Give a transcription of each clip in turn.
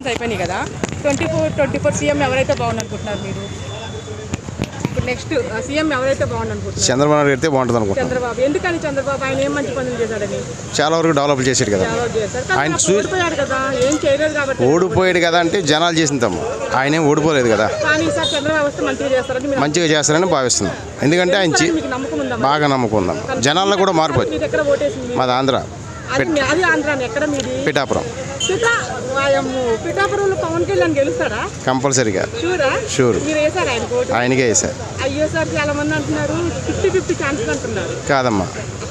అయిపోయినాయి కదా. Twenty four twenty four CM ఎవరైతే బాగుంది అనుకుంటున్నారు మీరు? ఇప్పుడు నెక్స్ట్ సీఎం ఎవరైతే బాగుంది అనుకుంటున్నారు చంద్రబాబు నాయుడు అయితే బాగుంటుంది అనుకుంటున్నాను చంద్రబాబు. ఎందుకని చంద్రబాబు? ఆయన ఏం మంచి పనులు చేశాడని? చాలా వరకు డెవలప్ చేశాడు కదా. ఆయన ఓడిపోయాడు కదా. ఏం చేయలేదు కాబట్టి. ఓడిపోయాడు కదా అంటే జనాలు చేసిన తమ్ము ఆయన ఏం ఓడిపోలేదు కదా. కానీ చంద్రబాబు వస్తే మంచిగా చేస్తారని మీరు మంచిగా చేస్తారని భావిస్తున్నాం. ఎందుకంటే ఆయన నమ్మకం బాగా నమ్ముకుందాం జనాల్లో కూడా మార్పు వచ్చింది. మీరు ఎక్కడ ఓటేసింది. మాది ఆంధ్ర. అది మీ- అది ఆంధ్రాని. ఎక్కడ మీది? పిఠాపురం. పిఠాపురంలో పవన్ కళ్యాణ్ గెలుస్తాడా? కంపల్సరీగా. షూరా షూర్ మీరు వేసారు ఆయన ఓటు ఆయనకే అయ్యో సార్ చాలా మంది అంటున్నారు. ఫిఫ్టీ ఫిఫ్టీ అంటున్నారు. కాదమ్మా.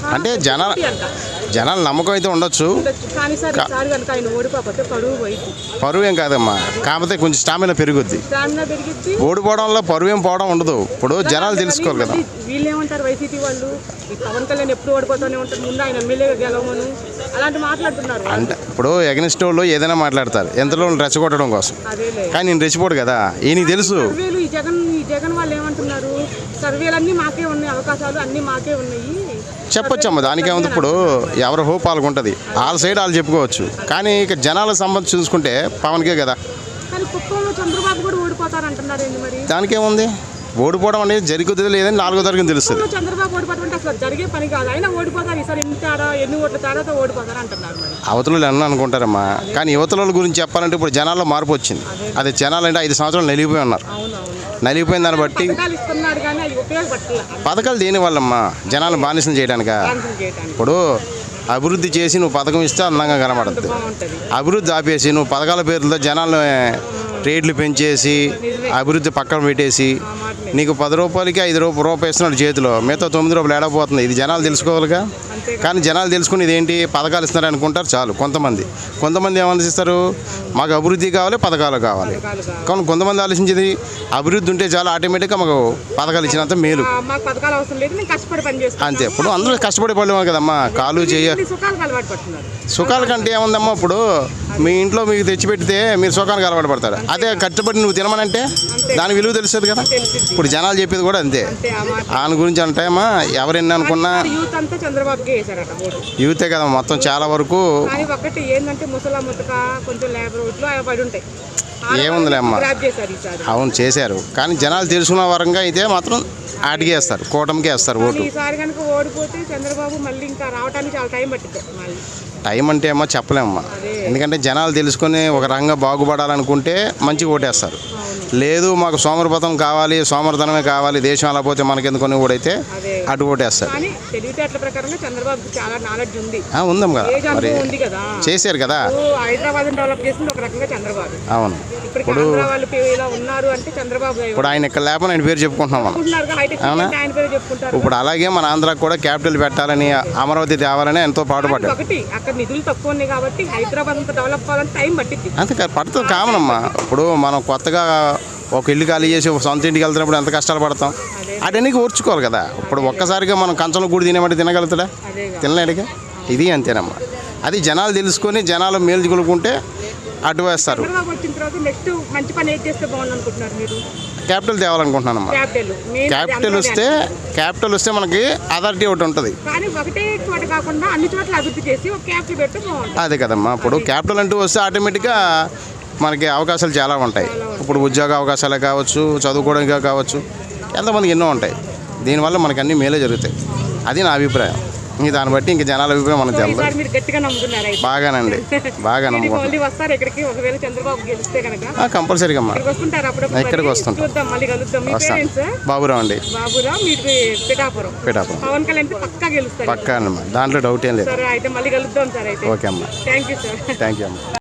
అంటే అంట. జనాల నమ్మకం అయితే ఉండొచ్చు. ఉండొచ్చు. కానీ సార్ ఈసారి కనుక ఆయన ఓడిపోకపోతే పరువు ఏం కాదమ్మా. కాకపోతే కొంచెం స్టామినా పెరుగుద్ది. ఓడిపోవడంలో పరువు ఏం పోవడం ఉండదు. ఇప్పుడు జనాలు తెలుసుకోవాలి కదా. వీళ్ళు ఏమంటారు వైసీపీ వాళ్ళు? పవన్ కళ్యాణ్ ఎప్పుడు ఓడిపోతూనే ఉంటారు. ముందు ఆయన ఎమ్మెల్యేగా గెలవమను. అంటే ఇప్పుడు ఎగనిస్ట్ వాళ్ళు ఏదైనా మాట్లాడతారు. ఎంతలో రెచ్చగొట్టడం కోసం. కానీ నేను రెచ్చిపోడు కదా. ఈయనకి తెలుసు? సర్వేలు ఈ జగన్ ఈ జగన్ వాళ్ళు ఏమంటున్నారు? సర్వేలన్నీ మాకే ఉన్నాయి అవకాశాలు అన్నీ మాకే ఉన్నాయి. చెప్పొచ్చమ్మా దానికి ఏముంది ఇప్పుడు? ఎవరి హోప్ వాళ్ళకు ఉంటుంది వాళ్ళ సైడ్ వాళ్ళు చెప్పుకోవచ్చు. కానీ ఇక జనాల సంబంధం చూసుకుంటే పవన్కే కదా. దానికేముంది? ఓడిపోవడం అనేది జరుగుతుంది లేదని నాలుగో తరగతి తెలుస్తుంది. చంద్రబాబు అసలు జరిగే పని కాదు. అయినా ఓడిపోతారు. ఈసారి ఎన్ని తేడా ఎన్ని ఓట్ల తేడాతో ఓడిపోతారు అంటున్నారు అవతలు ఎన్న అనుకుంటారమ్మా. కానీ యువతల గురించి చెప్పాలంటే ఇప్పుడు జనాల్లో మార్పు వచ్చింది. అది జనాలు అంటే ఐదు సంవత్సరాలు నలిగిపోయి ఉన్నారు. నలిగిపోయిన దాన్ని బట్టి పథకాలు ఇస్తున్నాడు కానీ అవి ఉపయోగపడట్లేదు పథకాలు దేని వల్లమ్మా జనాలు బానిసలు చేయడానికి ఇప్పుడు అభివృద్ధి చేసి నువ్వు పథకం ఇస్తే అందంగా కనబడుతుంది. అభివృద్ధి ఆపేసి నువ్వు పథకాల పేరుతో జనాలను రేట్లు పెంచేసి అభివృద్ధి పక్కన పెట్టేసి నీకు పది రూపాయలకి ఐదు రూపాయలు రూపాయి ఇస్తున్నాడు చేతిలో. మిగతా తొమ్మిది రూపాయలు ఏడపోతుంది ఇది జనాలు తెలుసుకోవాలిగా కానీ జనాలు తెలుసుకుని ఇదేంటి పథకాలు ఇస్తున్నారు అనుకుంటారు చాలు కొంతమంది. కొంతమంది ఏమనిస్తారు మాకు అభివృద్ధి కావాలి పథకాలు కావాలి. కానీ కొంతమంది ఆలోచించేది అభివృద్ధి ఉంటే చాలా ఆటోమేటిక్గా మాకు పథకాలు ఇచ్చినంత మేలు. అంతే. ఇప్పుడు అందరూ కష్టపడే పడలేము కదమ్మా. కాలు చేయ సుఖాలకు కంటే ఏముందమ్మా ఇప్పుడు? మీ ఇంట్లో మీకు తెచ్చిపెడితే మీరు సుఖానికి అలవాటు పడతారు. అదే కష్టపడి నువ్వు తినమనంటే దాని విలువ తెలుస్తుంది కదా? ఇప్పుడు జనాలు చెప్పేది కూడా అంతే. ఆయన గురించి అంటే అమ్మా ఎవరెన్ని అనుకున్నా యూత్ కదా మొత్తం చాలా వరకు ఒకటి ఏంటంటే ముసలా ముతక కొంచెం లేబర్ ఉంటాయి. ఏముందిలే అమ్మ. అవును చేశారు. కానీ జనాలు తెలుసుకున్న వరంగా అయితే మాత్రం వేస్తారు కూటమికే వేస్తారు ఓటు. కానీ ఈసారి కనుక ఓడిపోతే చంద్రబాబు మళ్ళీ ఇంకా రావడానికి చాలా టైం అంటే ఏమో చెప్పలేమ్మా ఎందుకంటే జనాలు తెలుసుకొని ఒక రంగం బాగుపడాలనుకుంటే మంచిగా ఓటేస్తారు. లేదు మాకు సోమరపతం కావాలి సోమరతనమే కావాలి దేశం అలా పోతే మనకెందుకొని ఓడైతే అటు ఓటేస్తారు కానీ తెలివితేటల ప్రకారంగా చంద్రబాబుకి చాలా నాలెడ్జ్ ఉంది. ఉందాం కదా. మరి అనుభవం ఉంది కదా? చేశారు కదా? హైదరాబాద్ డెవలప్ చేసింది ఒక రకంగా చంద్రబాబు. అవును. ఇలా ఉన్నారు అంటే చంద్రబాబు. ఇప్పుడు ఆయన ఇక్కడ లేకపోతే ఆయన పేరు చెప్పుకుంటున్నాం మనం. ఇప్పుడు అలాగే మన ఆంధ్రాకి కూడా క్యాపిటల్ పెట్టాలని అమరావతి తేవాలని ఎంతో పాటుపడ్డాడు ఒకటి. అక్కడ నిధులు తక్కువ ఉన్నాయి కాబట్టి హైదరాబాద్ అంతా డెవలప్ టైం పట్టింది అంతే పడుతుంది కామన్ అమ్మా ఇప్పుడు మనం కొత్తగా ఒక ఇల్లు ఖాళీ చేసి ఒక సొంత ఇంటికి వెళ్తున్నప్పుడు ఎంత కష్టాలు పడతాం? అటన్నీ ఓర్చుకోవాలి కదా. ఇప్పుడు ఒక్కసారిగా మనం కంచంలో కూడి తినేమంటే తినగలుగుతాడా? తినలేడుగా ఇది అంతేనమ్మా. అది జనాలు తెలుసుకొని జనాలు మేల్చుకొలుకుంటే అటు వేస్తారు. క్యాపిటల్ తేవాలనుకుంటున్నానమ్మా. క్యాపిటల్. వస్తే క్యాపిటల్ వస్తే మనకి అథారిటీ ఒకటి ఉంటుంది. అదే కదమ్మా. ఇప్పుడు క్యాపిటల్ అంటూ వస్తే ఆటోమేటిక్గా మనకి అవకాశాలు చాలా ఉంటాయి. ఇప్పుడు ఉద్యోగ అవకాశాలే కావచ్చు చదువుకోవడానికి కావచ్చు. ఎంతమందికి ఎన్నో ఉంటాయి. దీనివల్ల మనకి అన్ని మేలే జరుగుతాయి. అది నా అభిప్రాయం. ఇంక దాన్ని బట్టి ఇంక జనాల అభిప్రాయం మనకు తెలుసు బాగానండి. బాగా నమ్ముకుంటాం కంపల్సరీగా అమ్మా. ఇక్కడికి వస్తుంటాం. వస్తాం బాబురావు అండి. పిఠాపురం. పక్కా అన్నమా దాంట్లో డౌట్ ఏం లేదు. ఓకే అమ్మా. థ్యాంక్ యూ అమ్మా.